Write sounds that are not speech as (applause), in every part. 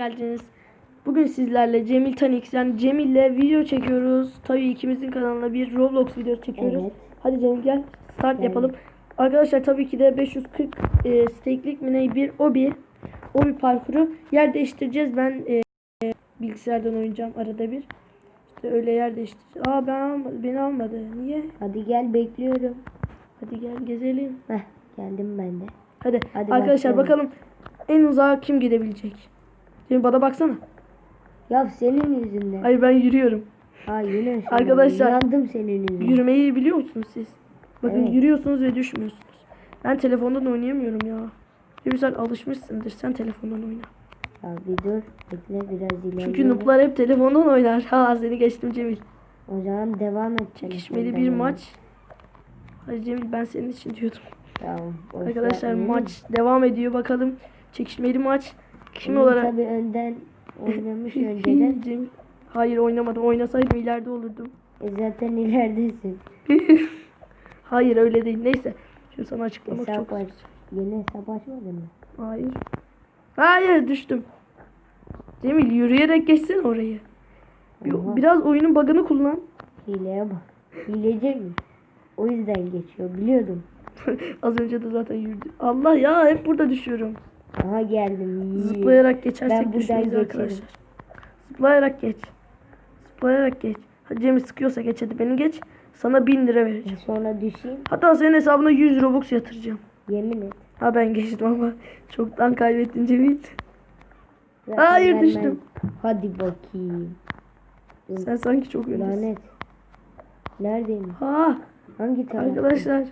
geldiniz. Bugün sizlerle Cemil Tanix yani Cemil'le video çekiyoruz. Tabii ikimizin kanalına bir Roblox video çekiyoruz. Evet. Hadi Cemil gel start Evet. yapalım. Arkadaşlar tabii ki de 540 e, stake'lik mi ne bir obi. Obi parkuru yer değiştireceğiz. Ben e, bilgisayardan oynayacağım arada bir. İşte öyle yer değiştireceğiz. Aa ben almadı, beni almadı. Niye? Hadi gel bekliyorum. Hadi gel gezelim. Heh geldim ben de. Hadi, Hadi arkadaşlar başlayalım. bakalım en uzağa kim gidebilecek. Cemil bana baksana. Ya senin yüzünden. Hayır ben yürüyorum. Ha yine. Arkadaşlar, Yandım senin yüzünden. Yürümeyi biliyor musunuz siz? Bakın Evet. yürüyorsunuz ve düşmüyorsunuz. Ben telefondan oynayamıyorum ya. Çünkü sen alışmışsındır. Sen telefondan oyna. Ya bir dur. Bekle biraz ilerle. Çünkü noob'lar hep telefondan oynar. Ha seni geçtim Cemil. O zaman devam et. Çekişmeli bir maç. Hadi Cemil ben senin için diyordum. Tamam. Arkadaşlar yapmayın. maç devam ediyor. Bakalım çekişmeli maç. Kim Emin olarak? Tabii önden oynamış (laughs) önceden. Cemil. Hayır oynamadım. Oynasaydım ileride olurdum. E zaten ileridesin. (laughs) Hayır öyle değil. Neyse. Şimdi sana açıklamak Hesap çok aç. Yeni hesap açmadın mı? Hayır. Hayır düştüm. Cemil yürüyerek geçsin orayı. Bir- Oha. biraz oyunun bug'ını kullan. Hileye bak. Hileci mi? O yüzden geçiyor. Biliyordum. (laughs) Az önce de zaten yürüdü. Allah ya hep burada düşüyorum. Aha geldim. Zıplayarak geçersek Ben düşmeyiz arkadaşlar. Zıplayarak geç. Zıplayarak geç. Hadi Cemil sıkıyorsa geç hadi beni geç. Sana 1000 lira vereceğim. Sonra düşeyim. Hatta senin hesabına 100 Robux yatıracağım. Yemin et. Ha ben geçtim ama (laughs) çoktan kaybettin Cemil. Zaten Hayır, ben- düştüm. Hadi bakayım. Sen sanki çok öndesin. Lanet. Neredeyim? Ha Hangi taraf? arkadaşlar.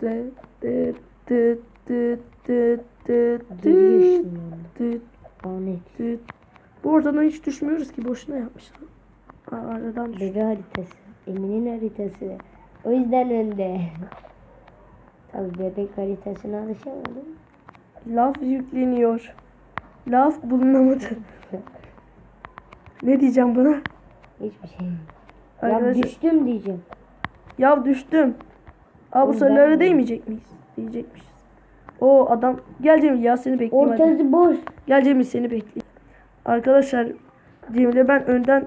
De, de, de, Lanet. de. Bu oradan hiç düşmüyoruz ki boşuna yapmışlar. Aradan düş. Bebe haritası. Emin'in haritası. O yüzden önde. (laughs) Tabii bebek haritasına alışamadım. Laf yükleniyor. Laf bulunamadı. (laughs) ne diyeceğim buna? Hiçbir şey. Ya Arkadaşlar, düştüm diyeceğim. ya düştüm. Aa bu sarılara değmeyecek miyiz? Diyecekmişiz. O adam gel Cemil ya seni bekleyeyim hadi. Ortası boş. Gel Cemil seni bekleyeyim. Arkadaşlar Cemil'e ben önden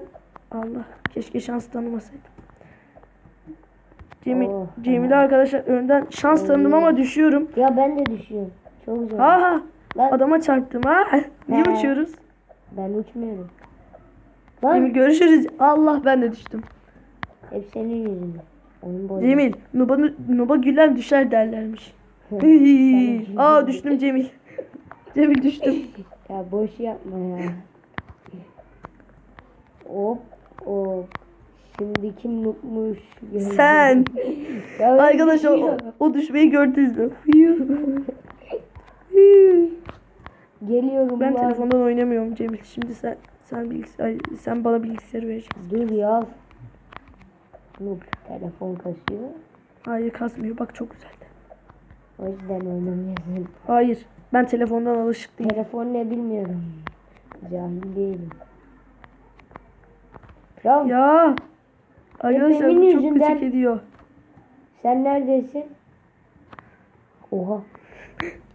Allah keşke şans tanımasaydım. Cemil, Oh, Cemil'e arkadaşlar önden şans tanıdım ama düşüyorum. Ya ben de düşüyorum. Çok zor. Ha ha Lan adama çarptım ha. Niye He. uçuyoruz? ben uçmuyorum. Cemil Lan görüşürüz. Allah ben de düştüm. hep senin yüzünden. Cemil Nuba, Nuba gülen düşer derlermiş. Aa düştüm Cemil. (laughs) Cemil düştüm. Ya boş yapma ya. Hop hop. Şimdi kim nutmuş? Sen. (laughs) Ya Arkadaşlar o, o düşmeyi gördünüz mü? (laughs) Geliyorum Ben lan. telefondan oynamıyorum Cemil. Şimdi sen sen bilgisayar sen bana bilgisayarı vereceksin. Dur ya. Telefon kasıyor. Hayır kasmıyor. Bak çok güzeldi. O yüzden oynamıyorsun. Hayır. Ben telefondan alışık değilim. Telefon ne bilmiyorum. Cahil değilim. Ya, Ya. Arkadaşlar bu çok gıcık ediyor. sen neredesin? Oha.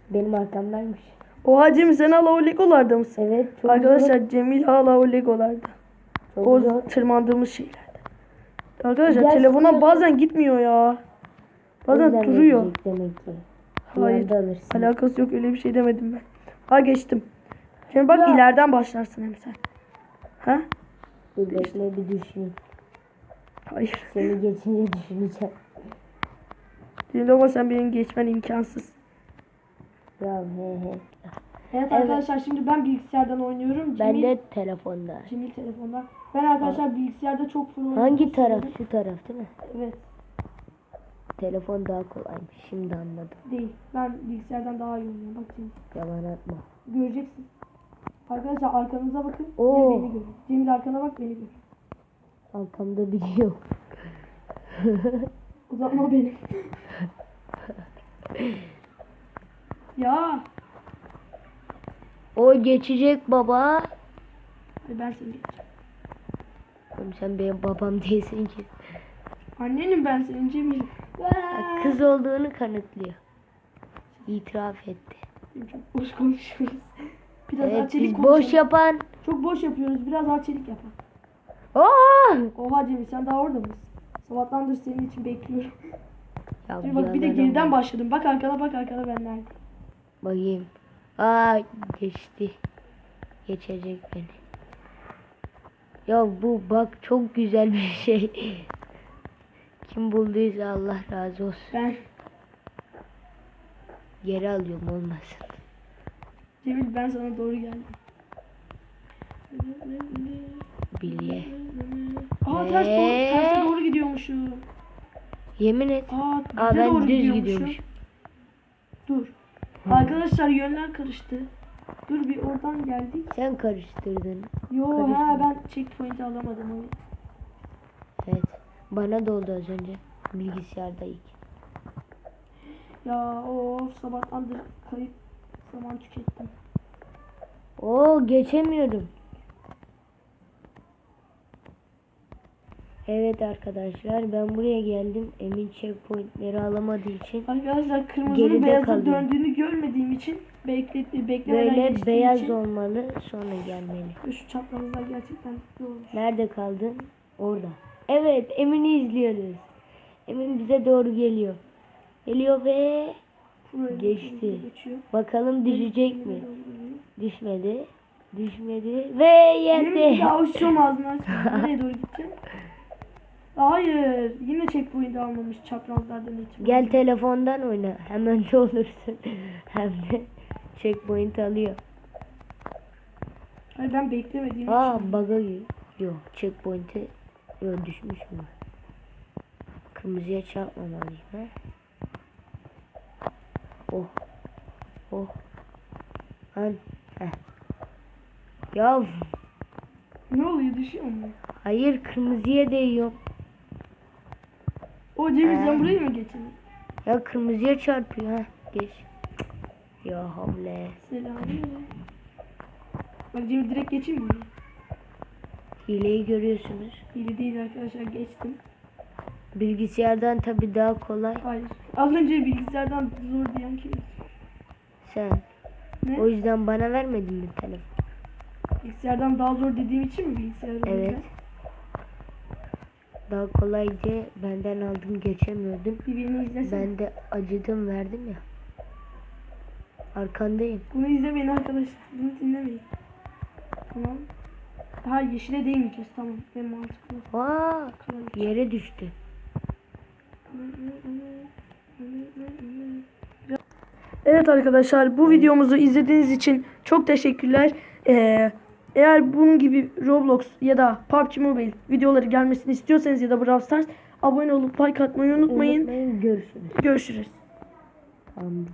Benim arkamdaymış. Oha Cemil sen hala o legolarda mısın? Evet çok zor. Arkadaşlar Cemil hala o legolarda. Çok O zor. tırmandığımız şeylerde. Arkadaşlar Gel telefona sıkıyorsun. bazen gitmiyor ya. Bazen duruyor. Demek ki. Hayır. Alakası yok öyle bir şey demedim ben. Ha geçtim. Şimdi bak Ya. ileriden başlarsın hem sen. Ha? Dur bekle bir düşüneyim. Hayır. Seni geçince düşüneceğim. Şimdi ama sen benim geçmen imkansız. Ya he he. Evet, Evet. arkadaşlar şimdi ben bilgisayardan oynuyorum. Ben Cemil, de telefonda. Cemil telefondan. Ben arkadaşlar bilgisayarda çok pro Hangi taraf? Şu taraf değil mi? Evet Telefon daha kolaymış. Şimdi anladım. değil. Ben bilgisayardan daha iyi oynuyorum. Bak Cemil. Yalan atma. Göreceksin. Arkadaşlar arkanıza bakın. Oo. Beni görün. Cemil arkana bak beni gör. Arkamda biliyor. O (laughs) zaman o benim. ya. O geçecek baba. Hadi ben seni geçeceğim. Oğlum sen benim babam değilsin ki. Annenim ben senin Cemil. Bak, Kız olduğunu kanıtlıyor. İtiraf etti. Çok boş konuşuyoruz. Biraz Evet biz konuşalım. boş yapan. Çok boş yapıyoruz. Biraz daha çelik yapalım. Oo! Oha Cemil sen daha orada mısın? Sabahtandır senin için bekliyorum. Ya Dur bak bir de geriden başladım. Bak arkana bak arkana ben neredeyim. Bakayım. Aa geçti. Geçecek beni. Ya bu bak çok güzel bir şey. Kim bulduysa Allah razı olsun. Ben Geri alıyorum olmasın. Cemil ben sana doğru geldim. Bilye. Aa ters doğru, Ee? terse doğru gidiyormuşum. Yemin et. Aa, Aa ben doğru düz gidiyormuşum. gidiyormuş. Dur. Arkadaşlar yönler karıştı. Dur bir oradan geldik. Sen karıştırdın. Yo Karıştı. ha ben checkpoint'i alamadım onu. Evet. Bana da oldu az önce. Bilgisayarda ilk. Ya of sabahtandır kayıp zaman tükettim. Oo geçemiyorum. Evet arkadaşlar ben buraya geldim. Emin checkpointleri alamadığı için Arkadaşlar kırmızının beyaza kalıyor. döndüğünü görmediğim için beklet beklemeden böyle beyaz için olmalı sonra gelmeli. Şu çaprazlar gerçekten olmuş. Nerede kaldın? Orada. Evet Emin'i izliyoruz. Emin bize doğru geliyor. Geliyor ve Geçti. bakalım düşecek mi? Düşmedi. Düşmedi ve yendi. daha uçuyorum ağzını aç. Nereye doğru gideceğim? Hayır. Yine checkpoint almamış çaprazlardan itibaren. Gel telefondan oyna. Hemen de olursun. (laughs) Hem de checkpoint alıyor. Hayır ben beklemediğim Aa için. bug'a gir. Yok checkpoint'e yok düşmüş mü? Kırmızıya çarpmamalıyım ha. Oh. Oh. Lan. Heh. Ya Ne oluyor düşüyor mu? hayır kırmızıya değiyor. O Cemil Ee. sen burayı mı geçtin? Ya kırmızıya çarpıyor ha. Geç. Ya havle. Selam. Bak Cemil direkt geçeyim mi? Hileyi görüyorsunuz. İyi değil arkadaşlar geçtim. Bilgisayardan tabi daha kolay. Hayır. Az önce bilgisayardan zor diyen kim? Sen. Ne? O yüzden bana vermedin mi telefon? Bilgisayardan daha zor dediğim için mi bilgisayarı? Evet. Daha kolayca benden aldım geçemiyordun. Bir beni izlesene. Ben de acıdım verdim ya. Arkandayım. Bunu izlemeyin arkadaşlar. Bunu dinlemeyin. Tamam. Daha yeşile değmeyeceğiz. Tamam. En mantıklı. Aa, Kolay. yere düştü. Evet arkadaşlar bu videomuzu izlediğiniz için çok teşekkürler. Ee, eğer bunun gibi Roblox ya da PUBG Mobile videoları gelmesini istiyorsanız ya da Brawl Stars abone olup like atmayı unutmayın. Unutmayın görüşürüz. Görüşürüz. Tamam.